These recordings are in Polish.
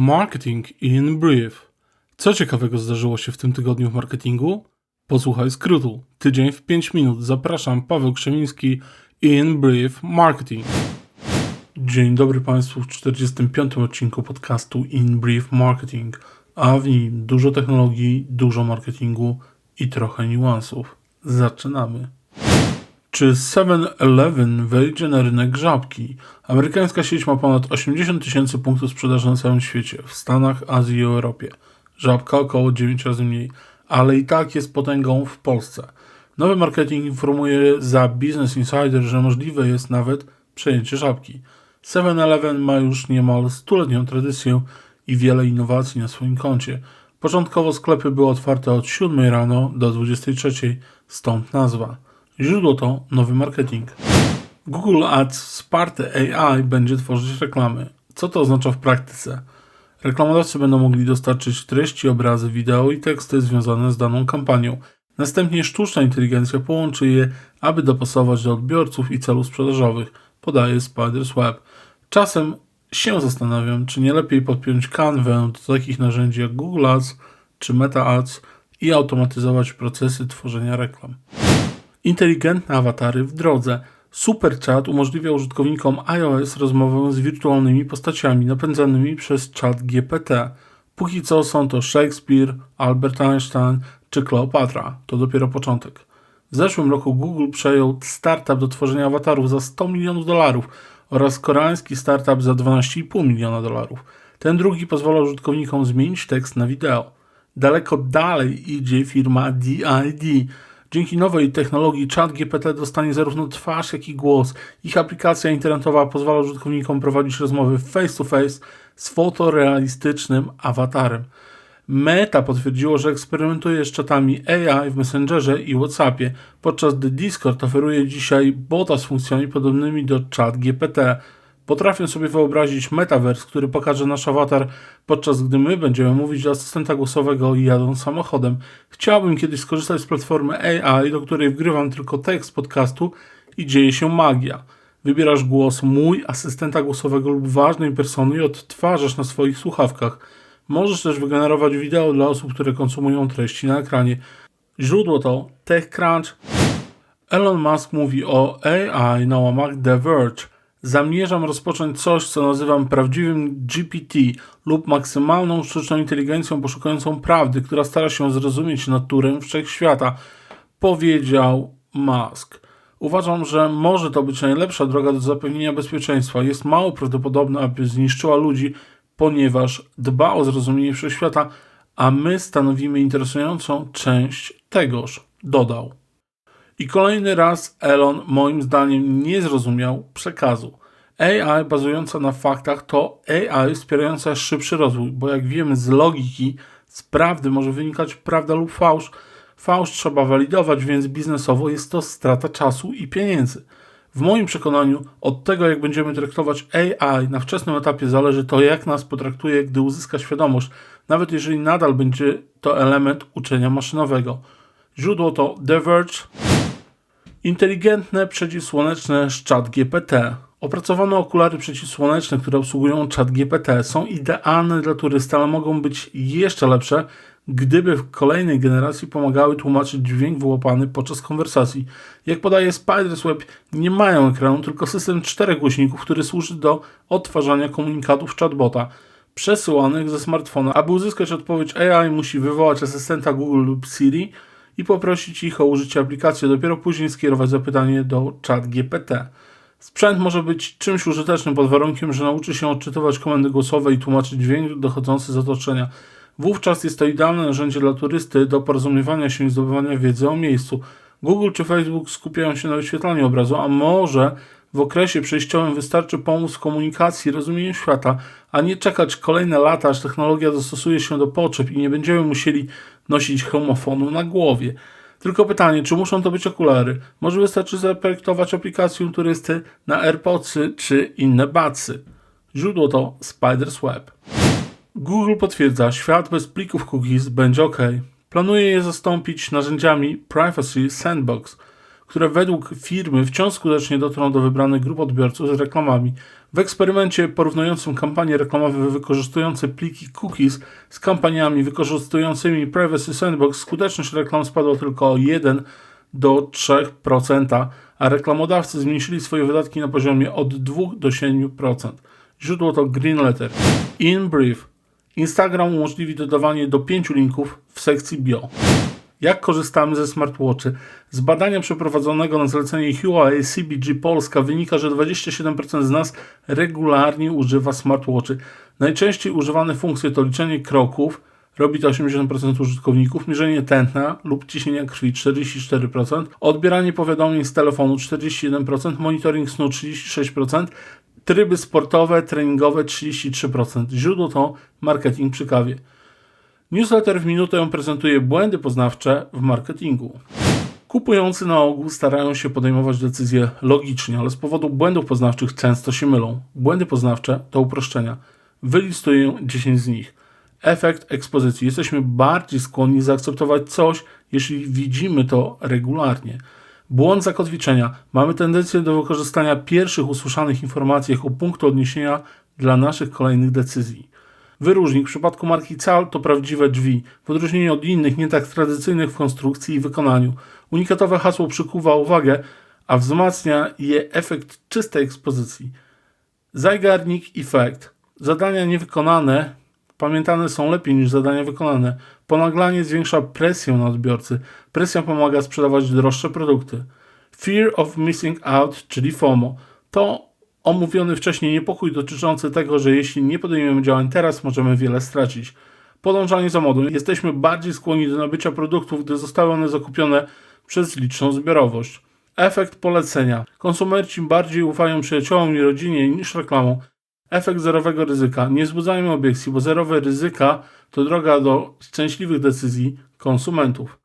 Marketing in Brief. Co ciekawego zdarzyło się w tym tygodniu w marketingu? Posłuchaj skrótu. Tydzień w 5 minut. Zapraszam, Paweł Krzemiński in Brief Marketing. Dzień dobry Państwu w 45. odcinku podcastu In Brief Marketing, a w nim dużo technologii, dużo marketingu i trochę niuansów. Zaczynamy. Czy 7-Eleven wejdzie na rynek żabki? Amerykańska sieć ma ponad 80 tysięcy punktów sprzedaży na całym świecie, w Stanach, Azji i Europie. Żabka około 9 razy mniej, ale i tak jest potęgą w Polsce. Nowy marketing informuje za Business Insider, że możliwe jest nawet przejęcie żabki. 7-Eleven ma już niemal stuletnią tradycję i wiele innowacji na swoim koncie. Początkowo sklepy były otwarte od 7 rano do 23, stąd nazwa. Źródło to nowy marketing. Google Ads wsparte AI będzie tworzyć reklamy. Co to oznacza w praktyce? Reklamodawcy będą mogli dostarczyć treści, obrazy, wideo i teksty związane z daną kampanią. Następnie sztuczna inteligencja połączy je, aby dopasować do odbiorców i celów sprzedażowych, podaje Spiders Web. Czasem się zastanawiam, czy nie lepiej podpiąć kanwę do takich narzędzi jak Google Ads czy Meta Ads i automatyzować procesy tworzenia reklam. Inteligentne awatary w drodze. SuperChat umożliwia użytkownikom iOS rozmowę z wirtualnymi postaciami napędzanymi przez chat GPT. Póki co są to Shakespeare, Albert Einstein czy Kleopatra. To dopiero początek. W zeszłym roku Google przejął startup do tworzenia awatarów za 100 milionów dolarów oraz koreański startup za 12,5 miliona dolarów. Ten drugi pozwala użytkownikom zmienić tekst na wideo. Daleko dalej idzie firma DID. Dzięki nowej technologii ChatGPT dostanie zarówno twarz, jak i głos. Ich aplikacja internetowa pozwala użytkownikom prowadzić rozmowy face to face z fotorealistycznym awatarem. Meta potwierdziło, że eksperymentuje z czatami AI w Messengerze i WhatsAppie, podczas gdy Discord oferuje dzisiaj bota z funkcjami podobnymi do ChatGPT. Potrafię sobie wyobrazić metaverse, który pokaże nasz awatar, podczas gdy my będziemy mówić do asystenta głosowego jadąc samochodem. Chciałbym kiedyś skorzystać z platformy AI, do której wgrywam tylko tekst podcastu i dzieje się magia. Wybierasz głos mój, asystenta głosowego lub ważnej persony i odtwarzasz na swoich słuchawkach. Możesz też wygenerować wideo dla osób, które konsumują treści na ekranie. Źródło to TechCrunch. Elon Musk mówi o AI na łamach The Verge. Zamierzam rozpocząć coś, co nazywam prawdziwym GPT lub maksymalną sztuczną inteligencją poszukującą prawdy, która stara się zrozumieć naturę wszechświata, powiedział Musk. Uważam, że może to być najlepsza droga do zapewnienia bezpieczeństwa. Jest mało prawdopodobne, aby zniszczyła ludzi, ponieważ dba o zrozumienie wszechświata, a my stanowimy interesującą część tegoż, dodał. I kolejny raz Elon moim zdaniem nie zrozumiał przekazu. AI bazująca na faktach to AI wspierająca szybszy rozwój, bo jak wiemy z logiki, z prawdy może wynikać prawda lub fałsz. Fałsz trzeba walidować, więc biznesowo jest to strata czasu i pieniędzy. W moim przekonaniu od tego, jak będziemy traktować AI na wczesnym etapie zależy to, jak nas potraktuje, gdy uzyska świadomość, nawet jeżeli nadal będzie to element uczenia maszynowego. Źródło to The Verge, Inteligentne przeciwsłoneczne z ChatGPT. Opracowane okulary przeciwsłoneczne, które obsługują ChatGPT są idealne dla turysty, ale mogą być jeszcze lepsze, gdyby w kolejnej generacji pomagały tłumaczyć dźwięk wyłapany podczas konwersacji. Jak podaje Spiders Web, nie mają ekranu, tylko system czterech głośników, który służy do odtwarzania komunikatów chatbota przesyłanych ze smartfona. Aby uzyskać odpowiedź AI, musi wywołać asystenta Google lub Siri i poprosić ich o użycie aplikacji, dopiero później skierować zapytanie do ChatGPT. Sprzęt może być czymś użytecznym pod warunkiem, że nauczy się odczytywać komendy głosowe i tłumaczyć dźwięk dochodzący z otoczenia. Wówczas jest to idealne narzędzie dla turysty do porozumiewania się i zdobywania wiedzy o miejscu. Google czy Facebook skupiają się na wyświetlaniu obrazu, a może w okresie przejściowym wystarczy pomóc w komunikacji rozumieniu świata, a nie czekać kolejne lata, aż technologia dostosuje się do potrzeb i nie będziemy musieli nosić homofonu na głowie. Tylko pytanie, czy muszą to być okulary? Może wystarczy zaprojektować aplikację turysty na AirPodsy czy inne bacy. Źródło to Spiders Web. Google potwierdza, świat bez plików cookies będzie ok. Planuje je zastąpić narzędziami Privacy Sandbox, które według firmy wciąż skutecznie dotrą do wybranych grup odbiorców z reklamami. W eksperymencie porównującym kampanie reklamowe wykorzystujące pliki cookies z kampaniami wykorzystującymi Privacy Sandbox skuteczność reklam spadła tylko o 1 do 3%, a reklamodawcy zmniejszyli swoje wydatki na poziomie od 2 do 7%. Źródło to Green Letter. In brief, Instagram umożliwi dodawanie do 5 linków w sekcji bio. Jak korzystamy ze smartwatchy? Z badania przeprowadzonego na zlecenie Huawei CBG Polska wynika, że 27% z nas regularnie używa smartwatchy. Najczęściej używane funkcje to liczenie kroków, robi to 80% użytkowników, mierzenie tętna lub ciśnienia krwi 44%, odbieranie powiadomień z telefonu 41%, monitoring snu 36%, tryby sportowe, treningowe 33%. Źródło to marketing przy kawie. Newsletter w minutę prezentuje błędy poznawcze w marketingu. Kupujący na ogół starają się podejmować decyzje logicznie, ale z powodu błędów poznawczych często się mylą. Błędy poznawcze to uproszczenia. Wylistuję 10 z nich. Efekt ekspozycji. Jesteśmy bardziej skłonni zaakceptować coś, jeśli widzimy to regularnie. Błąd zakotwiczenia. Mamy tendencję do wykorzystania pierwszych usłyszanych informacji jako punktu odniesienia dla naszych kolejnych decyzji. Wyróżnik w przypadku marki Cal to prawdziwe drzwi, w odróżnieniu od innych, nie tak tradycyjnych w konstrukcji i wykonaniu. Unikatowe hasło przykuwa uwagę, a wzmacnia je efekt czystej ekspozycji. Zajgarnik i fakt. Zadania niewykonane pamiętane są lepiej niż zadania wykonane. Ponaglanie zwiększa presję na odbiorcy. Presja pomaga sprzedawać droższe produkty. Fear of missing out, czyli FOMO. To omówiony wcześniej niepokój dotyczący tego, że jeśli nie podejmiemy działań teraz, możemy wiele stracić. Podążanie za modą. Jesteśmy bardziej skłonni do nabycia produktów, gdy zostały one zakupione przez liczną zbiorowość. Efekt polecenia. Konsumenci bardziej ufają przyjaciołom i rodzinie niż reklamom. Efekt zerowego ryzyka. Nie wzbudzajmy obiekcji, bo zerowe ryzyka to droga do szczęśliwych decyzji konsumentów.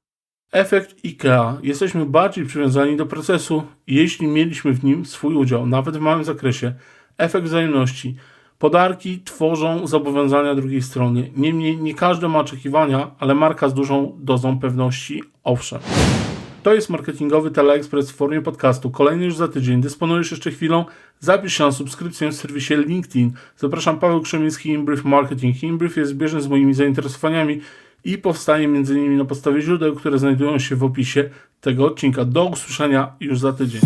Efekt IKEA. Jesteśmy bardziej przywiązani do procesu, jeśli mieliśmy w nim swój udział, nawet w małym zakresie. Efekt wzajemności. Podarki tworzą zobowiązania drugiej strony. Niemniej nie każdy ma oczekiwania, ale marka z dużą dozą pewności owszem. To jest marketingowy teleekspres w formie podcastu. Kolejny już za tydzień. Dysponujesz jeszcze chwilą? Zapisz się na subskrypcję w serwisie LinkedIn. Zapraszam Paweł Krzemiński, InBrief Marketing. InBrief jest zbieżny z moimi zainteresowaniami i powstaje m.in. na podstawie źródeł, które znajdują się w opisie tego odcinka. Do usłyszenia już za tydzień.